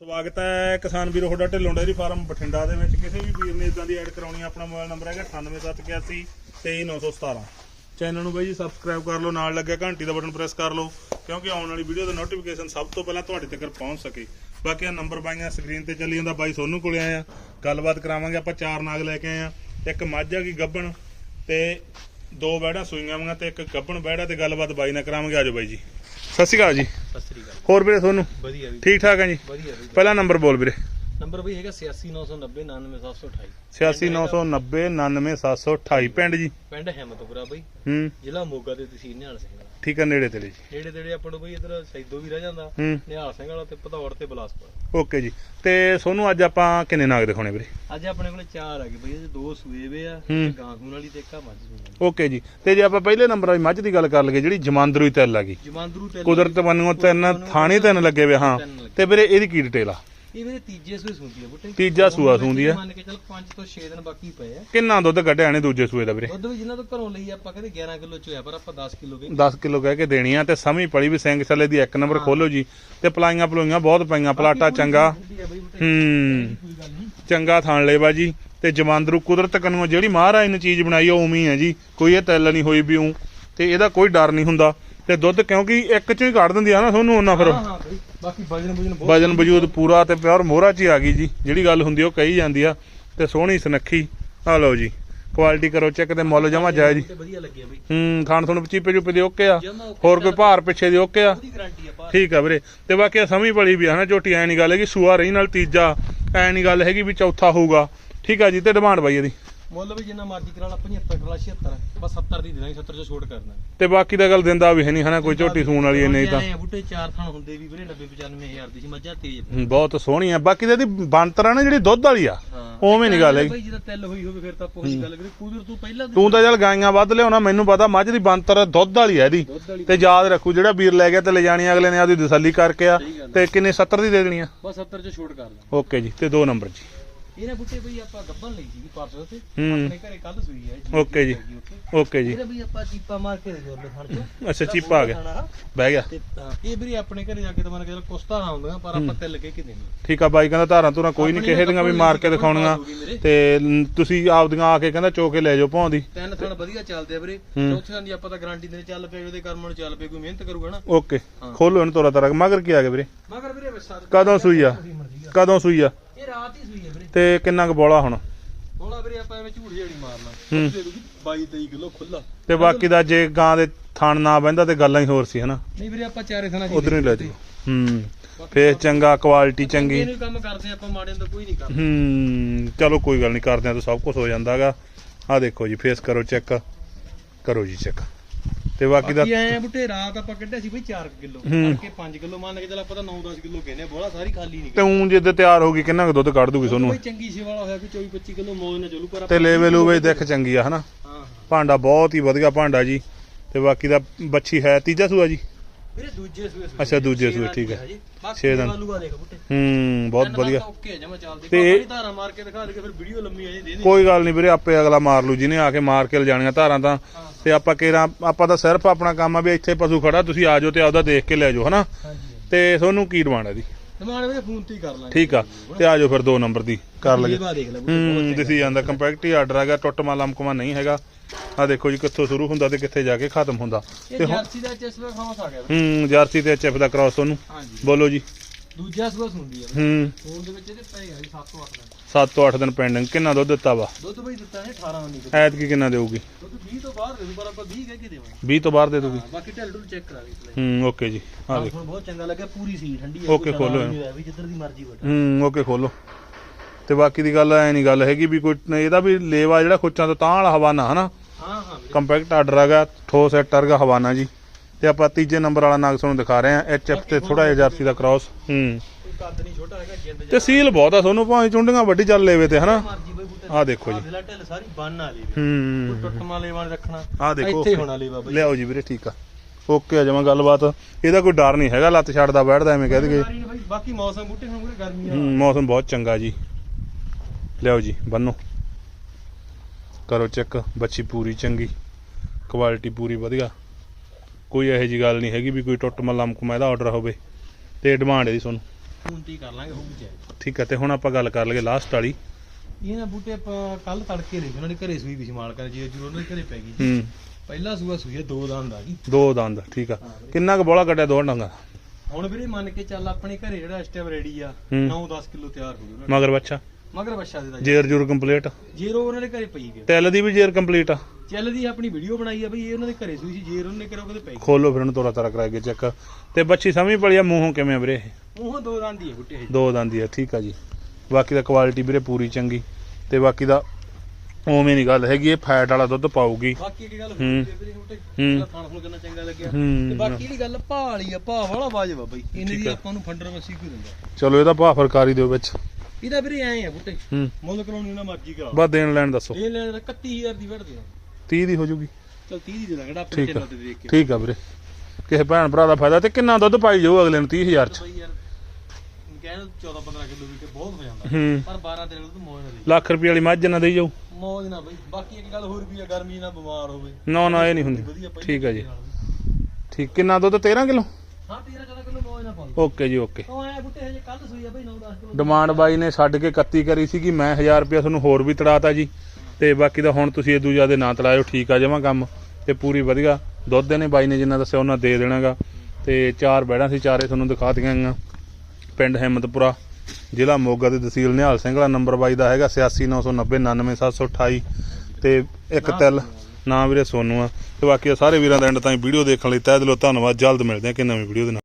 ਸਵਾਗਤ ਹੈ ਕਿਸਾਨ ਵੀਰੋ ਤੁਹਾਡਾ ਢਿੱਲੋਂ ਡੇਅਰੀ ਫਾਰਮ ਬਠਿੰਡਾ ਦੇ ਵਿੱਚ। ਕਿਸੇ ਵੀ ਵੀਰ ਨੇ ਇਦਾਂ ਦੀ ਐਡ ਕਰਾਉਣੀ ਆ, ਆਪਣਾ ਮੋਬਾਈਲ ਨੰਬਰ ਹੈਗਾ 98781 23917 ਚੈਨਲ ਨੂੰ ਬਾਈ ਜੀ ਸਬਸਕ੍ਰਾਈਬ ਕਰ ਲਓ ਨਾਲ ਲੱਗਿਆ ਘੰਟੀ ਦਾ ਬਟਨ ਪ੍ਰੈਸ ਕਰ ਲਓ ਕਿਉਂਕਿ ਆਉਣ ਵਾਲੀ ਵੀਡੀਓ ਦਾ ਨੋਟੀਫਿਕੇਸ਼ਨ ਸਭ ਤੋਂ ਪਹਿਲਾਂ ਤੁਹਾਡੇ ਤੱਕ ਪਹੁੰਚ ਸਕੇ। ਬਾਕੀ ਆ ਨੰਬਰ ਬਾਈਆਂ ਸਕਰੀਨ ਤੇ ਚੱਲੀ ਜਾਂਦਾ ਬਾਈ ਸੋਨੂੰ ਕੋਲੇ ਆਏ ਆ। ਗੱਲਬਾਤ ਕਰਾਵਾਂਗੇ ਆਪਾਂ ਚਾਰ ਨਾਗ ਲੈ ਕੇ ਆਏ ਆ। ਇੱਕ ਮੱਝ ਆ ਗਈ ਗੱਬਣ ਤੇ ਦੋ ਬੈੜਾਂ ਸੂਈਆਂ ਵਾਂਗਾ ਤੇ ਇੱਕ ਗੱਬਣ ਬੈੜਾ ਤੇ ਗੱਲਬਾਤ ਬਾਈ ਨਾਲ ਕਰਾਵਾਂਗੇ। ਆਜੋ ਬਾਈ ਜੀ। ਸਤਿ ਸ਼੍ਰੀ ਅਕਾਲ ਜੀ। ਸਤਿ ਸ੍ਰੀ ਅਕਾਲ ਹੋਰ ਵੀਰੇ ਤੁਹਾਨੂੰ? ਵਧੀਆ ਵੀ ਠੀਕ ਠਾਕ ਹੈ ਜੀ? ਵਧੀਆ ਵੀ ਪਹਿਲਾ ਨੰਬਰ ਬੋਲ ਵੀਰੇ। ਨੰਬਰ ਬਈ ਹੈਗਾ 86990 99728 86990 99728 ਪਿੰਡ ਜੀ। ਪਿੰਡ ਹਿੰਮਤਪੁਰਾ ਬਈ। ਹੂੰ। ਜ਼ਿਲ੍ਹਾ ਮੋਗਾ ਤੇ ਤਹਿਸੀਲ ਨਿਹਾਲ ਸਿੰਘ ਵਾਲਾ। ਠੀਕ ਹੈ ਨੇੜੇ ਤੇਲੇ ਜੀ। ਨੇੜੇ ਤੇੜੇ ਆਪਾਂ ਨੂੰ ਬਈ ਇਧਰ ਸੈਦੋ ਵੀ ਰਹਿ ਜਾਂਦਾ। ਹੂੰ। ਨਿਹਾਲ ਸਿੰਘ ਵਾਲਾ ਤੇ ਭਦੌੜ ਤੇ ਬਲਾਸਪੁਰ। ਓਕੇ ਜੀ। ਤੇ ਸੋਨੂੰ ਅੱਜ ਆਪਾਂ ਕਿੰਨੇ ਨਾਗ ਦਿਖਾਉਣੇ ਵੀਰੇ? ਅੱਜ ਆਪਣੇ ਕੋਲੇ ਚਾਰ ਆ ਗਏ ਬਈ ਇਹਦੇ ਦੋ ਸੂਏ ਵੇ ਆ ਹੂੰ। ਇੱਕ ਗਾਂ ਖੂਨ ਵਾਲੀ ਤੇ ਇੱਕ ਆ ਮੱਝ ਸੂਣ ਵਾਲੀ। ਓਕੇ ਜੀ। ਤੇ ਜੇ ਆਪਾਂ ਪਹਿਲੇ ਨੰਬਰ ਵਾਲੀ ਮੱਝ ਦੀ ਗੱਲ ਕਰ ਲਈਏ ਜਿਹੜੀ ਜਮਾਂਦਰੂ ਤਿਲ ਆ ਗਈ ਜਮਾਂਦਰੂ ਤੇ ਕੁਦਰਤ ਵਾਂਗੂ ਤਿੰਨ ਥਾਣੀ ਤਿੰਨ ਲੱਗੇ ਵੇ ਹਾਂ। ਤਿੰਨ ਲੱਗੇ। ਤੇ ਵੀਰੇ ਇਹਦੀ ਕੀ ਡਿਟੇਲ ਆ? ਇਹ ਵੀਰੇ ਤੀਜੇ ਸੂਏ ਸੁੰਦੀ ਆ ਬੁੱਟੇ। ਤੀਜਾ ਸੂਆ ਸੂੰਦੀ ਆ। ਮੰਨ ਕੇ ਚੱਲ 5 ਤੋਂ 6 ਦਿਨ ਬਾਕੀ ਪਏ ਆ। ਕਿੰਨਾ ਦੁੱਧ ਕੱਢਿਆ ਨੇ ਦੂਜੇ ਸੂਏ ਦਾ ਵੀਰੇ? ਦੁੱਧ ਵੀ ਜਿਨ੍ਹਾਂ ਤੋਂ ਘਰੋਂ ਲਈ ਆਪਾਂ ਕਹਿੰਦੇ 11 ਕਿਲੋ ਚ ਹੋਇਆ ਪਰ ਆਪਾਂ 10 ਕਿਲੋ ਗਏ 10 ਕਿਲੋ ਕਹਿ ਕੇ ਦੇਣੀ ਆ ਤੇ ਸਮੀ ਪੜੀ ਵੀ ਸਿੰਘ ਥੱਲੇ ਦੀ ਇੱਕ ਨੰਬਰ ਖੋਲੋ ਜੀ। ਤੇ ਪਲਾਈਆਂ ਪਲੋਈਆਂ ਬਹੁਤ ਪਈਆਂ ਪਲਾਟਾ ਚੰਗਾ। ਹੂੰ। ਚੰਗਾ ਥਾਣ ਲੇਵਾ ਜੀ ਤੇ ਜਮਾਂਦਰੂ ਕੁਦਰਤ ਕਨੂਆ ਜਿਹੜੀ ਮਹਾਰਾਜ ਨੇ ਚੀਜ਼ ਬਣਾਈ ਆ ਉਵੇਂ ਹੀ ਜੀ। ਕੋਈ ਇਹ ਤਿਲ ਨਹੀਂ ਹੋਈ ਵੀ ਉਂ। ਤੇ ਇਹਦਾ ਕੋਈ ਡਰ ਨਹੀਂ ਹੁੰਦਾ। ਤੇ ਦੁੱਧ ਕਿਉਂਕਿ ਇੱਕ ਚੋਂ ਹੀ ਕੱਢ ਦਿੰਦੀ ਆ ਨਾ ਤੁਹਾਨੂੰ ਉਹਨਾਂ ਫਿਰ। ਹਾਂ ਹਾਂ ਬਈ। ਬਾਕੀ ਵਜਨ ਵਜਨ ਬਹੁਤ ਵਜਨ ਵਜੂਦ ਪੂਰਾ ਤੇ ਪਿਓਰ ਮੋਹਰਾ ਚ ਹੀ ਆ ਗਈ ਜੀ ਜਿਹੜੀ ਗੱਲ ਹੁੰਦੀ ਉਹ ਕਹੀ ਜਾਂਦੀ ਆ ਤੇ ਸੋਹਣੀ ਸੁਨੱਖੀ। ਆ ਲਓ ਜੀ ਕੁਆਲਿਟੀ ਕਰੋ ਚੈੱਕ ਤੇ ਮੁੱਲ ਜਮਾ ਜਾਇਜ਼ ਜੀ। ਵਧੀਆ ਬਈ। ਹੂੰ ਖਾਣ ਤੁਹਾਨੂੰ ਚੀਪੇ ਚੁਪੇ ਦੇ ਓਕੇ ਆ ਹੋਰ ਕੋਈ ਭਾਰ ਪਿੱਛੇ ਦੇ ਓਕੇ ਆ? ਠੀਕ ਆ ਵੀਰੇ ਤੇ ਬਾਕੀ ਆ ਸਮੀ ਬੜੀ ਵੀ ਆ ਨਾ ਝੋਟੀ ਐ ਨਹੀਂ ਗੱਲ ਹੈਗੀ ਸੂਆ ਰਹੀ ਨਾਲ ਤੀਜਾ ਐ ਨਹੀਂ ਗੱਲ ਹੈਗੀ ਵੀ ਚੌਥਾ ਹੋਊਗਾ। ਠੀਕ ਆ ਜੀ ਤੇ ਡਿਮਾਂਡ ਬਾਈ ਇਹਦੀ। ਮੁੱਲ ਵੀ ਜਿੰਨਾ ਮਰਜ਼ੀ ਕਰਾ ਲਾ 75 ਕਰਾ ਲਾ 76 ਬਸ 70 ਦੀ ਦੇਣਾ 70 ਚ ਛੋਟ ਕਰਨਾ। ਤੇ ਬਾਕੀ ਦਾ ਗੱਲ ਦਿੰਦਾ ਵੀ ਹੈ ਨਹੀਂ ਹਨਾ ਕੋਈ ਝੋਟੀ ਸੂਣ ਵਾਲੀ ਨਹੀਂ ਤਾਂ। ਐਂ ਬੁੱਟੇ ਚਾਰ ਥਣ ਹੁੰਦੇ ਵੀ ਵੀਰੇ 90 95000 ਦੀ ਸੀ ਮੱਝਾਂ ਤੇਜ਼। ਹੂੰ, ਬਹੁਤ ਸੋਹਣੀ ਆ। ਬਾਕੀ ਤਾਂ ਇਹਦੀ ਬੰਤਰ ਨਾ ਜਿਹੜੀ ਦੁੱਧ ਵਾਲੀ ਆ ਹਾਂ। ਉਵੇਂ ਨਹੀਂ ਗੱਲ ਹੈਗੀ। ਬਈ ਜਿਹਦਾ ਤਿਲ ਹੋਈ ਹੋਵੇ ਫਿਰ ਤਾਂ ਆਪਾਂ ਉਹੀ ਗੱਲ ਕਰੀ ਕੁਦਰ ਤੂੰ ਪਹਿਲਾਂ ਤੂੰ ਤਾਂ ਚੱਲ ਗਾਈਆਂ ਵੱਧ ਲਿਆਉਣਾ ਮੈਨੂੰ ਪਤਾ ਮੱਝ ਦੀ ਬੰਤਰ ਦੁੱਧ ਵਾਲੀ ਆ ਇਹਦੀ। ਦੁੱਧ ਵਾਲੀ ਤੇ ਯਾਦ ਰੱਖੂ ਜਿਹੜਾ ਵੀਰ ਲੈ ਗਿਆ ਤੇ ਲੈ ਜਾਣੀ ਅਗਲੇ ਨੇ ਆਪਦੀ ਤਸੱਲੀ ਕਰਕੇ ਆ ਤੇ ਕਿੰਨੇ 70 ਦੀ ਦੇ ਦੇਣੀ ਆ? ਬਸ 70 ਚ ਛੋਟ ਕਰ ਲਾ। ਓਕੇ ਜੀ ਤੇ ਦੋ ਨੰਬਰ ਜੀ। ਇਹਨੇ ਬੁੱਟੇ ਬਈ ਆਪਾਂ ਗੱਬਨ ਲਈ ਸੀ ਪਰਸੋਂ ਤੇ ਆਪਣੇ ਘਰੇ ਕੱਲ ਸੂਈ ਹੈ ਓਕੇ ਜੀ। ਓਕੇ ਜੀ। ਇਹਨੇ ਬਈ ਆਪਾਂ ਚੀਪਾ ਮਾਰ ਕੇ ਦੇ ਦੋ ਫੜ ਕੇ ਅੱਛਾ ਚੀਪਾ ਆ ਗਿਆ ਬਹਿ ਗਿਆ। ਇਹ ਵੀਰੇ ਆਪਣੇ ਘਰੇ ਜਾ ਕੇ ਤਾਂ ਮਨ ਕੇ ਕੁਸਤਾ ਨਾ ਆਉਂਦੀਆਂ ਪਰ ਆਪਾਂ ਤਿਲ ਕੇ ਕਿ ਦੇਣੀ ਠੀਕ ਆ ਬਾਈ ਕਹਿੰਦਾ ਧਾਰਾਂ ਧੂਰਾਂ ਕੋਈ ਨਹੀਂ ਕਿਸੇ ਦੀਆਂ ਵੀ ਮਾਰ ਕੇ ਦਿਖਾਉਣੀਆਂ। ਤੇ ਲ- ਤੁਸੀਂ ਆਪਦੀਆਂ ਆ ਕੇ ਕਹਿੰਦਾ ਚੋ ਕੇ ਲੈ ਜਾਓ ਭੌਂ ਦੀ। ਤਿੰਨ ਥਣ ਵਧੀਆ ਚੱਲਦੇ ਆ ਵੀਰੇ। ਚੌਥੇ ਦੀ ਆਪਾਂ ਤਾਂ ਗਾਰੰਟੀ ਦੇ ਚੱਲ ਪਏ ਉਹਦੇ ਕਰਮਾਂ ਨੂੰ ਚੱਲ ਪਏ ਕੋਈ ਮਿਹਨਤ ਕਰੂਗਾ ਨਾ। ਓਕੇ। ਖੋਲੋ ਇਹਨੂੰ ਤੋਰਾ ਤਾਰਾ ਮਗਰ ਕੀ ਆ ਗਿਆ ਵੀਰੇ? ਮਗਰ ਵੀਰੇ ਕਦੋਂ ਸੂਈ ਆ। ਕਦੋਂ ਸੂਈ ਆ ਇਹ ਰਾਤ ਹੀ ਸੂਈ ਹੈ ਵੀਰੇ ਤੇ ਕਿੰਨਾ ਕੁ ਬੋਲਾ ਹੁਣ? ਬੋਲਾ ਵੀਰੇ ਆਪਾਂ ਐਵੇਂ ਝੂਠ ਜਿਹੜੀ ਮਾਰਨਾ। ਹੂੰ। ਦੇ ਦੂਗੀ 22 23 ਕਿਲੋ ਖੁੱਲਾ ਤੇ ਬਾਕੀ ਦਾ ਜੇ ਗਾਂ ਦੇ ਥਣ ਨਾ ਬਹਿੰਦਾ ਤੇ ਗੱਲਾਂ ਹੀ ਹੋਰ ਸੀ ਹਨਾ? ਨਹੀਂ ਵੀਰੇ ਆਪਾਂ ਚਾਰੇ ਥਣਾ ਉਧਰ ਹੀ ਲੈ ਜਾਓ। ਹੂੰ ਫੇਰ ਚੰਗਾ ਕੁਆਲਿਟੀ ਚੰਗੀ। ਇਹਨੂੰ ਕੰਮ ਕਰਦੇ ਆਪਾਂ ਮਾੜੇ ਨੂੰ ਤਾਂ ਕੋਈ ਨਹੀਂ ਕਰਦਾ। ਹੂੰ ਚਲੋ ਕੋਈ ਗੱਲ ਨਹੀਂ ਕਰਦੇ ਆ ਤਾਂ ਸਭ ਕੁਝ ਹੋ ਜਾਂਦਾਗਾ ਆ ਦੇਖੋ ਜੀ ਫੇਸ ਕਰੋ ਚੈੱਕ ਕਰੋ ਜੀ ਚੈੱਕ ਤੇ ਬਾਕੀ ਦਾ ਆ ਬੁੱਟੇ ਰਾਤ ਆਪਾਂ ਕੱਢਿਆ ਸੀ ਬਈ 4 ਕਿਲੋ। ਕਰਕੇ 5 ਕਿਲੋ ਮੰਨ ਕੇ ਚੱਲ ਆਪਾਂ ਤਾਂ 9-10 ਕਿਲੋ ਕਹਿੰਦੇ ਬੋਲਾ ਸਾਰੀ ਖਾਲੀ ਨਹੀਂ ਤੇ ਉਂ ਜਿੱਦ ਤਿਆਰ ਹੋ ਗਈ ਕਿੰਨਾ ਕੁ ਦੁੱਧ ਕੱਢ ਦੂਗੀ ਤੁਹਾਨੂੰ ਬਈ ਚੰਗੀ ਸੇਵਾ ਵਾਲਾ ਹੋਇਆ ਕਿ 24-25 ਕਿਲੋ ਮੌਜ ਨਾਲ ਚੱਲੂ ਪਰ ਤੇ ਲੈਵਲ ਲੂਵੇ ਦੇਖ ਚੰਗੀ ਆ ਹਨਾ? ਭਾਂਡਾ ਬਹੁਤ ਹੀ ਵਧੀਆ ਭਾਂਡਾ ਜੀ। ਤੇ ਬਾਕੀ ਦਾ ਬੱਚੀ ਹੈ ਤੀਜਾ ਸੂਆ ਜੀ? ਵੀਰੇ ਦੂਜੇ ਸੂਏ ਅੱਛਾ, ਦੂਜੇ ਸੂਏ, ਠੀਕ ਹੈ। ਛੇ ਦਿਨ। ਆਲੂਆ ਦੇਖ ਬੁੱਟੇ ਹੂੰ ਬਹੁਤ ਵਧੀਆ। ਓਕੇ ਜਮਾ ਚੱਲਦੇ। ਦੀ ਧਾਰਾ ਮਾਰ ਕੇ ਦਿਖਾ ਦੇ ਫਿਰ ਵੀਡੀਓ ਲੰਮੀ ਆ ਜੀ ਦੇ ਦੇ ਕੋਈ ਗੱਲ ਨਹੀਂ ਵੀਰੇ ਆਪੇ ਅਗਲਾ ਮਾਰ ਲੂ ਜਿਹਨੇ ਆ ਕੇ ਮਾਰ ਕੇ ਲਿਜਾਣੀਆਂ ਧਾਰਾਂ ਤਾਂ ਤੇ ਆਪਾਂ ਕੇਰਾਂ ਆਪਾਂ ਤਾਂ ਸਿਰਫ ਆਪਣਾ ਕੰਮ ਆ ਵੀ ਇੱਥੇ ਪਸ਼ੂ ਖੜਾ ਤੁਸੀਂ ਆ ਜਾਓ ਤੇ ਆਪਦਾ ਦੇਖ ਕੇ ਲੈ ਜਾਓ ਹਨਾ? ਤੇ ਤੁਹਾਨੂੰ ਕੀ ਡਿਮਾਂਡ ਹੈ ਦੀ ਦਿਮਾਗ ਵੀਰੇ ਫੋਨ ਤੇ ਹੀ ਕਰ ਲਾਂਗੇ। ਠੀਕ ਆ ਤੇ ਆ ਜਾਓ ਫਿਰ ਦੋ ਨੰਬਰ ਦੀ ਕਰ ਲਗੇ ਹੂੰ ਦਿਸੀ ਜਾਂਦਾ ਕੰਪੈਕਟ ਹੀ ਆਰਡਰ ਹੈਗਾ ਟੁੱਟਮਾ ਲਮਕਮਾ ਨਹੀਂ ਹੈਗਾ। ਆ ਦੇਖੋ ਜੀ ਕਿੱਥੋਂ ਸ਼ੁਰੂ ਹੁੰਦਾ ਤੇ ਕਿੱਥੇ ਜਾ ਕੇ ਖਤਮ ਹੁੰਦਾ। ਤੇ ਜਰਸੀ ਦਾ ਚੈਸਲਾ ਖਾਸ ਆ ਗਿਆ। ਹੂੰ ਜਰਸੀ ਤੇ ਐਚਐਫ ਦਾ ਕ੍ਰਾਸ ਤੁਹਾਨੂੰ ਹਾਂਜੀ। ਬੋਲੋ ਜੀ। ਦੂਜਾ ਸੂਆ ਸੁਣਦੀ ਆ। ਹੂੰ। ਫੋਨ ਦੇ ਵਿੱਚ ਇਹਦੇ ਪਏਗਾ ਜੀ 7 ਤੋਂ 8 ਦਿਨ। 7 ਤੋਂ 8 ਦਿਨ ਪੈਂਡਿੰਗ ਕਿੰਨਾ ਦੁੱਧ ਦਿੱਤਾ ਵਾ? ਦੁੱਧ ਬਈ ਦਿੱਤਾ ਨੇ 18 ਨਹੀਂ ਐਤਕੀ ਕਿੰਨਾ ਦੇਊਗੀ? ਦੁੱਧ 20 ਤੋਂ ਬਾਹਰ ਦੇ ਦੂ ਪਰ ਆਪਾਂ 20 ਕਹਿ ਕੇ ਦੇਵਾਂਗੇ। 20 ਤੋਂ ਬਾਹਰ ਦੇ ਦੂਗੀ ਹਾਂ, ਬਾਕੀ ਢਿੱਲ ਢੁੱਲ ਚੈੱਕ ਕਰਾ ਲਈ ਹੂੰ ਓਕੇ ਜੀ ਆ ਦੇਖੋ। ਹੁਣ ਬਹੁਤ ਚੰਗਾ ਲੱਗਿਆ ਪੂਰੀ ਸੀ ਠੰਡੀ Okay, ਖੋਲੋ ਇਹਨੂੰ। ਵੀ ਜਿੱਧਰ ਦੀ ਮਰਜ਼ੀ ਬਟ ਹੂੰ ਓਕੇ ਖੋਲੋ। ਤੇ ਬਾਕੀ ਦੀ ਗੱਲ ਐ ਨਹੀਂ ਗੱਲ ਹੈਗੀ ਵੀ ਕੋਈ ਇਹਦਾ ਵੀ ਲੇਵਾ ਜਿਹੜਾ ਖੁੱਚਾਂ ਤੋਂ ਤਾਂ ਵਾਲਾ ਹਵਾਨਾ ਹਨਾ? ਹਾਂ ਹਾਂ ਕੰਪੈਕਟ ਆਰਡਰ ਹੈਗਾ ਠੋਸ ਐਟਰ ਦਾ ਹਵਾਨਾ ਜੀ। ਤੇ ਆਪਾਂ ਤੀਜੇ ਨੰਬਰ ਵਾਲਾ ਨਾਗ ਤੁਹਾਨੂੰ ਦਿਖਾ ਰਹੇ ਹਾਂ ਐਚਐਫ ਤੇ ਥੋੜਾ ਜਿਹਾ ਜਰਸੀ ਦਾ ਕ੍ਰਾਸ ਹੂੰ। ਕੱਦ ਨਹੀਂ ਛੋਟਾ ਹੈਗਾ ਜਿੰਦ ਤੇ ਸੀਲ ਬਹੁਤ ਆ ਤੁਹਾਨੂੰ, ਭਾਵੇਂ ਚੁੰਡੀਆਂ ਵੱਡੀ ਚੱਲ ਲੇਵੇ ਤੇ, ਹਨਾ? ਮਰਜ਼ੀ ਆਹ ਦੇਖੋ ਜੀ। ਦਿਲਾ ਢਿੱਲ ਸਾਰੀ ਬੰਨ ਵਾਲੀ ਹੂੰ। ਟੁੱਟਮਾ ਲੈਵਾ ਰੱਖਣਾ ਆਹ ਦੇਖੋ। ਇੱਥੇ ਹੋਣਾ ਲੈਵਾ ਬਈ ਲਿਆਓ ਜੀ ਵੀਰੇ, ਠੀਕ ਆ। ਓਕੇ ਆ ਜਾਵਾਂ ਗੱਲਬਾਤ। ਇਹਦਾ ਕੋਈ ਡਰ ਨਹੀਂ ਹੈਗਾ, ਲੱਤ ਛੱਡਦਾ ਬੈਠਦਾ, ਐਵੇਂ ਕਹਿ ਦਈਏ। ਬਾਕੀ ਮੌਸਮ ਬੂਟੇ ਹੁਣ ਗਰਮੀ ਆ ਮੌਸਮ ਬਹੁਤ ਚੰਗਾ ਜੀ। ਲਿਆਓ ਜੀ ਬੰਨੋ ਕਰੋ ਚੈੱਕ, ਬੱਚੀ ਪੂਰੀ ਚੰਗੀ ਕੁਆਲਿਟੀ ਪੂਰੀ ਵਧੀਆ। ਕੋਈ ਇਹੋ ਜੀ ਗੱਲ ਨਹੀਂ ਹੈਗੀ ਵੀ ਕੋਈ ਟੁੱਟ ਮੱਲਾ ਮਕਮਾ ਇਹਦਾ ਆਰਡਰ ਹੋਵੇ ਤੇ ਡਿਮਾਂਡ ਹੈ ਦੀ ਤੁਹਾਨੂੰ। ਹੁਣ ਤੀ ਕਰ ਲਾਂਗੇ ਹੋਊਗੀ ਚਾਹੇ। ਠੀਕ ਹੈ ਤੇ ਹੁਣ ਆਪਾਂ ਗੱਲ ਕਰ ਲਈਏ ਲਾਸਟ ਵਾਲੀ। ਇਹ ਨਾ ਬੂਟੇ ਆਪਾਂ ਕੱਲ ਤੜਕੇ ਲੈ ਉਹਨਾਂ ਦੇ ਘਰੇ ਸੂਈ ਵਿਸ਼ਮਾਲ ਕਰ ਜੇ ਜਰੂਰ ਉਹਨਾਂ ਦੇ ਘਰੇ ਪੈ ਗਈ ਹੂੰ। ਪਹਿਲਾ ਸੂਆ ਸੂਈ ਦੋ ਦੰਦ ਆ ਗਈ ਦੋ ਦੰਦ ਠੀਕ ਆ। ਕਿੰਨਾ ਕੁ ਬੋਲਾ ਕੱਢਿਆ ਦੋ ਡੰਗਾ ਹੁਣ ਵੀਰੇ ਮੰਨ ਕੇ ਚੱਲ ਆਪਣੇ ਘਰੇ ਜਿਹੜਾ ਇਸ ਟਾਈਮ ਰੈਡੀ ਆ ਹੂੰ। 9-10 ਕਿਲੋ ਤਿਆਰ ਹੋ ਗਿਆ ਮਗਰ ਬੱਚਾ। ਮਗਰ ਬੱਚਾ ਦੇ ਦਾ ਜੇਰ ਜੂਰ ਕੰਪਲੀਟ ਜੇਰੋ ਉਹਨਾਂ ਦੇ ਘਰੇ ਪਈ ਗਿਆ। ਟੈਲ ਦੀ ਵੀ ਜੇਰ ਕੰਪਲੀਟ ਆ। ਚੱਲ ਦੀ ਆਪਣੀ ਵੀਡੀਓ ਬਣਾਈ ਆ ਬਈ ਇਹ ਉਹਨਾਂ ਦੇ ਘਰੇ ਸੂਈ ਸੀ ਜੇਰ ਉਹਨੇ ਕਰੋ ਉਹਦੇ ਪੈ ਗਈ। ਖੋਲੋ ਫਿਰ ਉਹਨੂੰ ਤੋਰਾ ਤਾਰਾ ਕਰਾ ਕੇ ਚੈੱਕ। ਤੇ ਬੱਚੀ ਸਮਝ ਆ ਮੂੰਹੋਂ ਕਿਵੇਂ ਆ ਵੀਰੇ ਇਹ? ਮੂੰਹੋਂ ਦੋ ਦੰਦ ਹੀ ਆ ਬੂਟੇ ਇਹ। ਦੋ ਦੰਦ ਦੀ ਆ ਠੀਕ ਆ ਜੀ। ਬਾਕੀ ਦਾ ਕੁਆਲਿਟੀ ਵੀਰੇ ਪੂਰੀ ਚੰਗੀ। ਤੇ ਬਾਕੀ ਦਾ ਉਵੇਂ ਨਹੀਂ ਗੱਲ ਹੈਗੀ ਇਹ ਫੈਟ ਵਾਲਾ ਦੁੱਧ ਪਾਊਗੀ। ਬਾਕੀ ਇੱਕ ਗੱਲ ਹੂੰ। ਵੀਰੇ ਬੂਟੇ ਹੂੰ। ਜਿਹੜਾ ਥਾਣ ਥੂਣ ਕਿੰਨਾ ਚੰਗਾ ਲੱਗਿਆ। ਹੂੰ। ਤੇ ਬਾਕੀ ਇਹਦੀ ਗੱਲ ਭਾਅ ਵਾਲੀ ਆ ਭਾਅ ਵਾਲਾ ਵਾਜਬ ਆ ਬਈ। ਇਹਨੇ ਠੀਕ ਦੀ ਆ। ਆਪਾਂ ਨੂੰ ਫੰਡਰ ਵਸੀ ਕੋਈ ਦਿੰਦਾ। ਚਲੋ ਇਹਦਾ ਭਾਅ ਫਰਕਾਰੀ ਦਿਓ ਵਿੱਚ। ਇਹਦਾ ਵੀਰੇ ਐਂ ਆ ਬੂਟੇ ਹੂੰ। ਮੁੱਲ ਕਰਾਉਣੀ ਨਾ ਮਰਜ਼ੀ ਕਰਾ ਬਸ ਦੇਣ ਲੈਣ ਦੱਸੋ। ਇਹ ਲੈਣ ਦਾ 31000 ਦੀ ਵੜ ਦੇ 30 ਦੀ ਹੋ ਜੂਗੀ। ਚਲ 30 ਦੀ ਦੇ ਦਾਂਗੇ ਆਪਣੇ ਠੀਕ ਆ। ਚੈਨਲ ਤੇ ਦੇਖ ਕੇ। ਠੀਕ ਆ ਵੀਰੇ। ਕਿਸੇ ਭੈਣ ਭਰਾ ਦਾ ਫਾਇਦਾ ਤੇ ਕਿੰਨਾ ਦੁੱਧ ਪਾਈ ਜਾਊ ਅਗਲੇ ਨੂੰ 30000 ਚ? ਬਈ ਯਾਰ ਕਹਿਣ 14 15 ਕਿਲੋ ਵੀ ਕੇ ਬਹੁਤ ਹੋ ਜਾਂਦਾ। ਹੂੰ। ਪਰ 12 13 ਤੋਂ ਮੌਜ ਨਾ ਦੇ ਲੱਖ ਰੁਪਏ ਵਾਲੀ ਮੱਝ ਨਾ ਦੇਈ ਜਾਊ। ਮੌਜ ਨਾ ਬਈ ਬਾਕੀ ਇੱਕ ਗੱਲ ਹੋਰ ਵੀ ਆ ਗਰਮੀ ਨਾਲ ਬਿਮਾਰ ਹੋਵੇ। ਨਾ ਨਾ ਇਹ ਨਹੀਂ ਹੁੰਦੀ। ਵਧੀਆ ਪਈ ਠੀਕ ਆ ਜੀ। ਠੀਕ ਕਿੰਨਾ ਦੁੱਧ? 13 ਕਿਲੋ? ਹਾਂ 13 14 ਕਿਲੋ ਮੌਜ ਨਾ ਪਾ ਓਕੇ ਜੀ ਓਕੇ। ਉਹ ਐ ਬੁੱਟੇ ਹਜੇ ਕੱਲ ਸੂਈ ਆ ਬਈ 9 10 ਕਿਲੋ। ਡਿਮਾਂਡ ਬਾਈ ਨੇ ਛੱਡ ਕੇ 31 ਕਰੀ ਸੀਗੀ ਮੈਂ 1000 ਰੁਪਏ ਤੁਹਾਨੂੰ ਹੋਰ ਵੀ ਤੜਾਤਾ ਜੀ। ਤੇ ਬਾਕੀ ਦਾ ਹੁਣ ਤੁਸੀਂ ਇਹ ਦੂਜਾ ਦੇ ਨਾਂ ਤੜਾਇਓ ਠੀਕ ਆ ਜਮਾ ਕੰਮ ਤੇ ਪੂਰੀ ਵਧੀਆ। ਦੁੱਧ ਨੇ ਬਾਈ ਨੇ ਜਿੰਨਾ ਦੱਸਿਆ ਉਹਨਾਂ ਦੇ ਦੇਣਾਗਾ। ਤੇ ਚਾਰ ਬੈੜਾਂ ਸੀ ਚਾਰੇ ਤੁਹਾਨੂੰ ਦਿਖਾ ਦਿੱਤੀਆਂ ਗਈਆਂ। ਪਿੰਡ ਹਿੰਮਤਪੁਰਾ ਜ਼ਿਲ੍ਹਾ ਮੋਗਾ ਤੇ ਤਹਿਸੀਲ ਨਿਹਾਲ ਸਿੰਘ ਵਾਲਾ ਨੰਬਰ ਬਾਈ ਦਾ ਹੈਗਾ 8699099728 99728 ਤੇ ਇੱਕ ਤਿਲ ਨਾਂ ਵੀਰੇ ਸੋਨੂ ਆ। ਤੇ ਬਾਕੀ ਸਾਰੇ ਵੀਰਾਂ ਦਾ ਐਂਡ ਤਾਈਂ ਵੀਡੀਓ ਦੇਖਣ ਲਈ ਤਹਿ ਦਿਲੋਂ ਧੰਨਵਾਦ। ਜਲਦ ਮਿਲਦੇ ਆ ਕਿ ਨਵੀਂ ਵੀਡੀਓ ਦੇ ਨਾਲ।